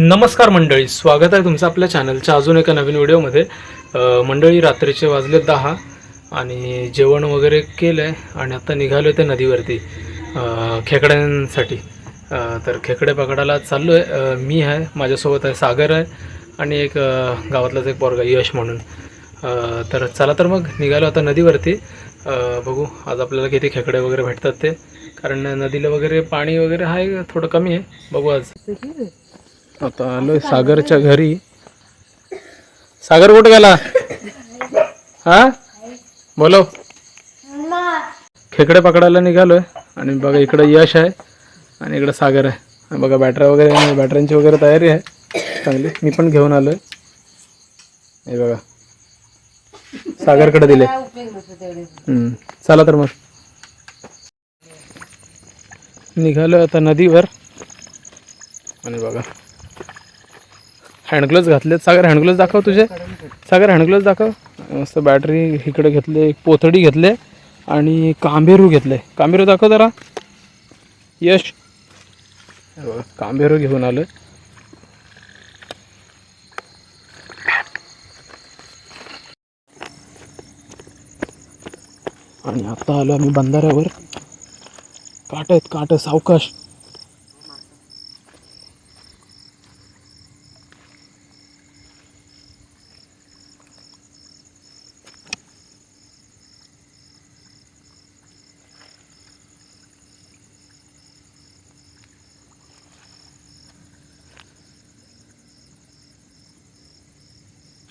नमस्कार मंडळी स्वागत आहे तुमचं आपल्या चॅनलच्या अजून एका नवीन व्हिडिओमध्ये. मंडळी रात्रीचे वाजले दहा आणि जेवण वगैरे केलं आहे आणि आता निघालो आहे नदीवरती खेकड्यांसाठी. तर खेकडे पकडायला चाललो आहे मी आहे माझ्यासोबत आहे सागर आहे आणि एक गावातलाच एक पोरगा यश म्हणून. तर चला तर मग निघालो आता नदीवरती. बघू आज आपल्याला किती खेकडे वगैरे भेटतात ते. कारण नदीला वगैरे पाणी वगैरे आहे थोडं कमी आहे. बघू आज. आता आलोय सागरच्या घरी. सागर कुठे गेला? हा? बोलो खेकडे पकडायला निघालोय. आणि बघा इकडे यश आहे आणि इकडे सागर आहे. आणि बघा बॅटऱ्या वगैरे बॅटऱ्यांची वगैरे तयारी आहे. चांगली. मी पण घेऊन आलोय. हे बघा. सागरकडे दिले. चला तर मग. निघालो आता नदीवर. आणि बघा. हँडग्लोव्ज घातलेत. सागर हँडग्लोव्ज दाखव तुझे. सागर हँडग्लोव्ज दाखव. मस्त बॅटरी इकडे घेतले एक पोतडी घेतले आणि कांबेरू घेतले. कांबेरू दाखव जरा. यश. कांबेरू घेऊन आलोय. आणि आता आलो आम्ही बंधाऱ्यावर. काट आहेत काट सावकाश.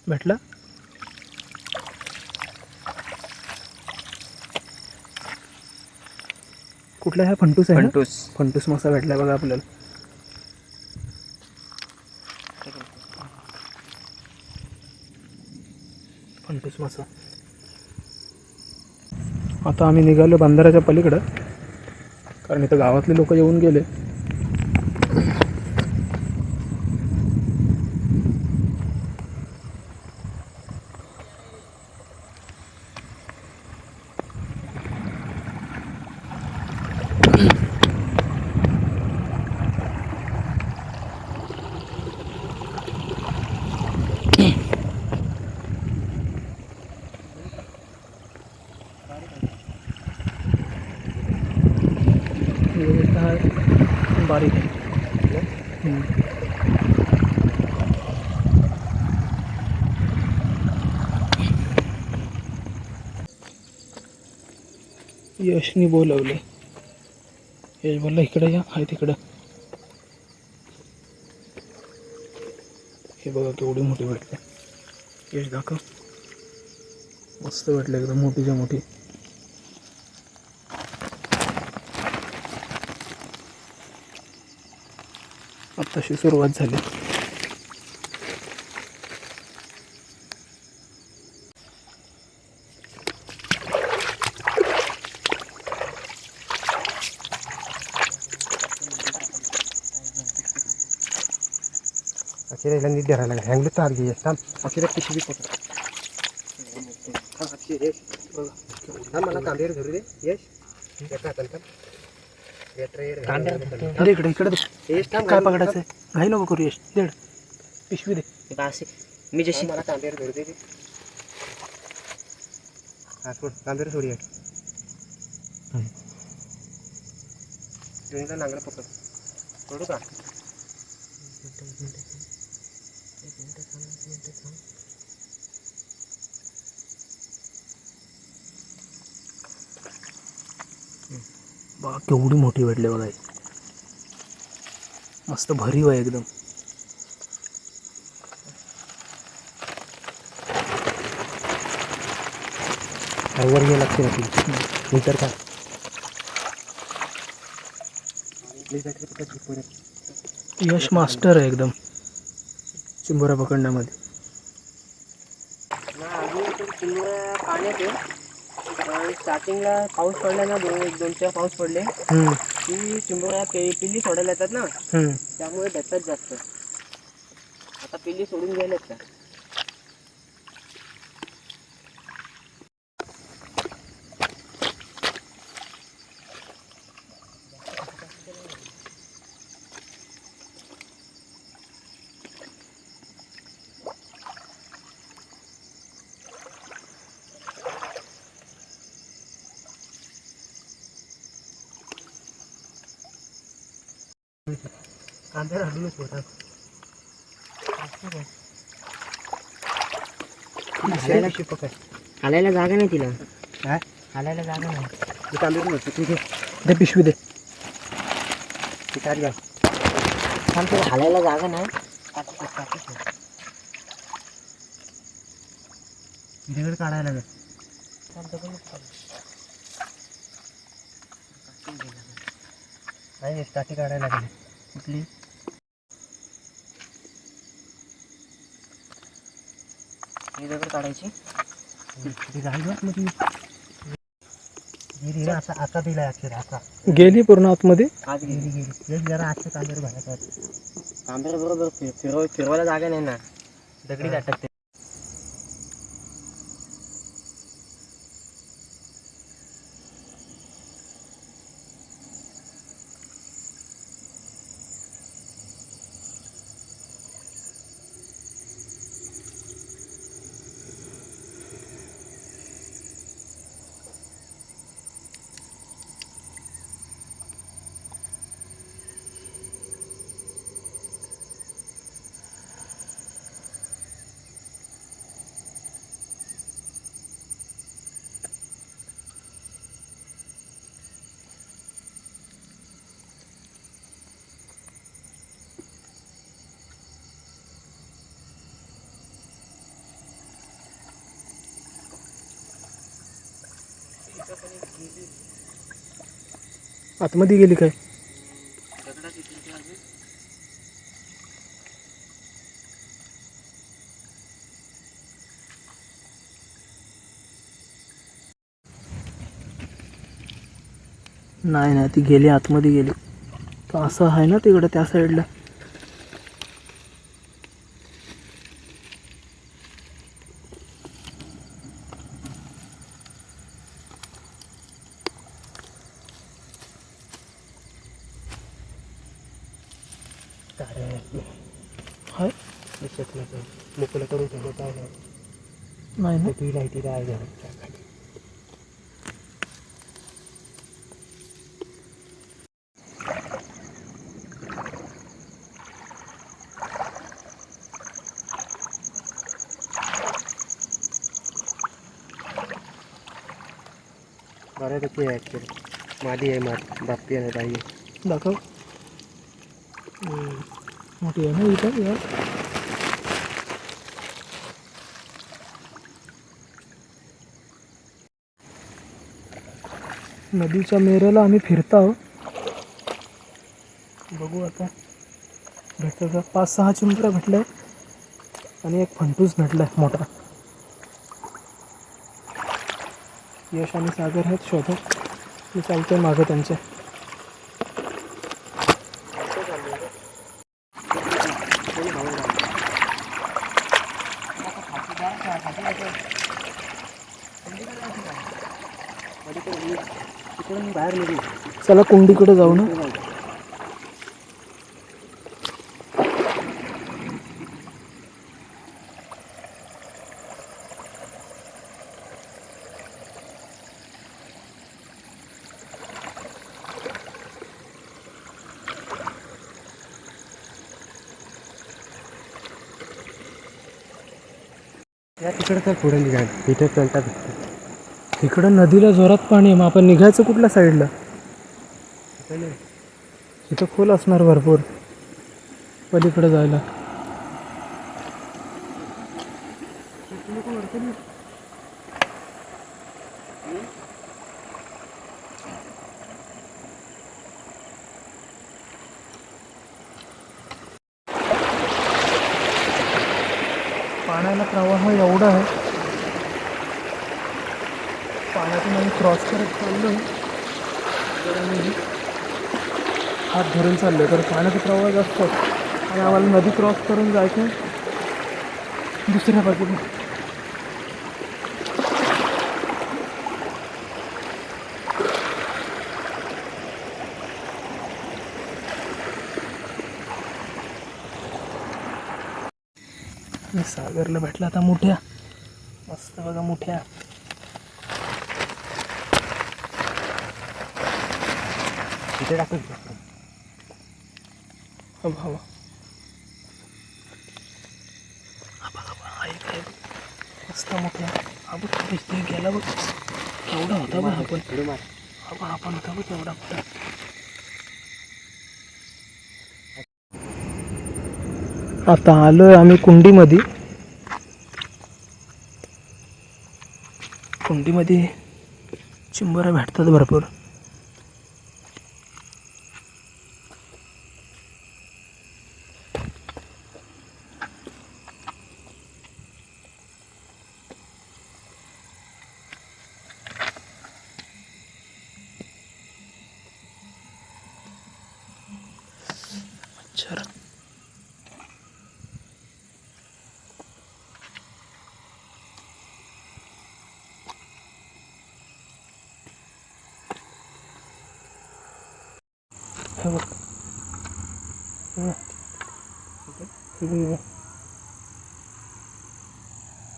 भेटला? कुठला ह्या फंटूस आहे? फंटूस. फंटूस मासा भेटला बघा आपल्याला. फंटूस मासा. आता आम्ही निघालो बंधाऱ्याच्या पलीकडं. कारण इथं गावातले लोक येऊन गेले. यशनी बोलवले. यश बोलला इकडे या आहे तिकडं. हे बघा केवढी मोठी भेटले यश दाखव. मस्त भेटले एकदम मोठीच्या मोठी. आत्ताशी सुरुवात झाली. धरायला लागला. हँगली तार घे थांब. अखेर पिशवी पकड थांब मला कांद्यावर धरू दे. यश एका हाताने थांब इकडे इकडे. यश थांब काय पकडायचंय? घाई नको करू यश देड पिशवी दे. असे. मी जशी मला कांद्यावर धरू दे. हा सोड. कांद्यावर सोड यश दोन्हीला नांगर पकड. सोडू का? बा केवढी मोठी भेटले बघा मस्त भरीव आहे एकदम. वर ये लागते ना ती नंतर का यश मास्टर आहे एकदम. चिंबोरा पकडण्यामध्ये पाण्यात आहे. स्टार्टिंगला पाऊस पडला ना दोन एक दोन चार पाऊस पडले. की चिंबोऱ्या पे पिल्ली सोडायला येतात ना. त्यामुळे भेटतात जास्त. आता पिल्ली सोडून गेल्यात का? कांद्याला हडूनच होता हालायला जागा नाही तिला. काय? हालायला जागा नाही. कांद्याला होतं तू घे दे पिशवी दे. तिला हालायला जागा नाही. हिरवेळ काढायला लागेल. नाही टाकी काढायला लागेल. कुठली? ही दगड काढायची. रे असा आता दिलाय अक्षर असा गेली पूर्ण आतमध्ये? आज गिरी एक जरा घालायचं तांबेर बरोबर फिर फिरव फिरवायला जागा नाही ना. दगडी अटकते आतमध्ये गेली काय? नाही नाही ती गेली आतमध्ये गेली. तर असं आहे ना तिकडं त्या साईडला हाय दिसत नाही मोकळं करून ठेवलं काय नाही नाही ना ती लाईटी काय घ्या खाली बऱ्यापैकी आहे ॲक्च्युली मादी आहे माद बाप्पी आहे बाई आहे दाखव हम्म. मोठी आहे ना इथं नदीच्या मेरेला आम्ही फिरतो आहोत. बघू आता. भेटतं का पाच सहा चिंबऱ्या भेटल्या आणि एक फंटूस भेटला आहे मोठा. यश आणि सागर आहेत शोधत मी आहे मागं त्यांच्या चला कुंडीकडे जाऊ ना. या तिकडं तर पुढे निघाल इथे चलतात. इकडं नदीला जोरात पाणी आहे मग आपण निघायचं कुठल्या साईडला इथं खोल असणार भरपूर. पलीकडे जायला. पाण्याला प्रवाह एवढा आहे. पाण्यातून आम्ही क्रॉस करत चाललो तर आम्ही हात धरून चाललो तर पाण्याचा प्रवाह जास्त आणि आम्हाला नदी क्रॉस करून जायचं आहे दुसऱ्या बाजूला. सागरला भेटला आता मोठ्या. मस्त बघा मोठ्या. तिथे टाकून हवा हवा मस्त मोठा आपण बघ दिसतोय गेला बघ. केवढा होता बघ आपण. आपण आपण होता बघ केवढा मोठा आता आलोय आम्ही कुंडीमध्ये. कुंडीमध्ये चिंबोऱ्या भेटतात भरपूर. हे. बघ.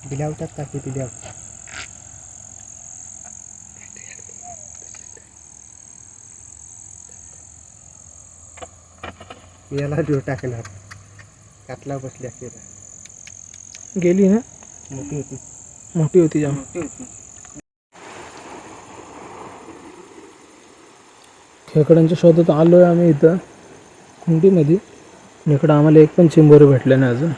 बिलावतात का ते बिलाव. याला देऊ टाकणार. कातला बसली असलेला गेली ना? मोठी होती. मोठी होती जाम खेकड्यांच्या शोधात आलो आहे आम्ही इथं कुंडीमध्ये. इकडं आम्हाला एक पण चिंबोरी भेटल्या नाही अजून.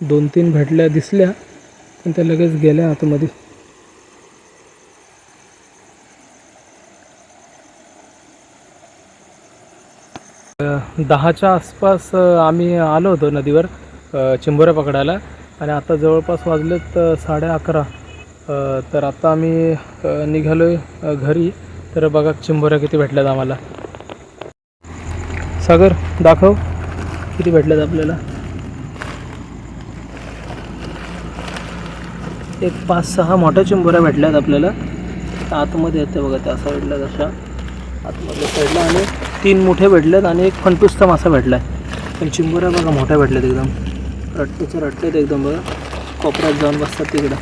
दोन तीन भेटल्या दिसल्या पण त्या लगेच गेल्या आतमध्ये. दहाच्या आसपास आम्ही आलो होतो नदीवर अं, चिंबोऱ्या पकडायला. आणि आता जवळपास वाजलेत साडे अकरा. तर आता आम्ही निघालो घरी. तर बघा चिंबोऱ्या किती भेटल्यात आम्हाला. सागर दाखव किती भेटल्यात आपल्याला. एक पाच सहा मोठ्या चिंबोऱ्या भेटल्यात आपल्याला. आतमध्ये येते बघा त्या साईडला जशा. आतमधल्या साईडला आणि तीन मोठे भेटलेत आणि एक फणपुसचा मासा भेटला आहे पण चिंबोऱ्या बघा मोठ्या भेटल्यात एकदम. रट्टेच्या रट्ट्यात एकदम बघा. कोपऱ्यात जाऊन बसतात तिकडं.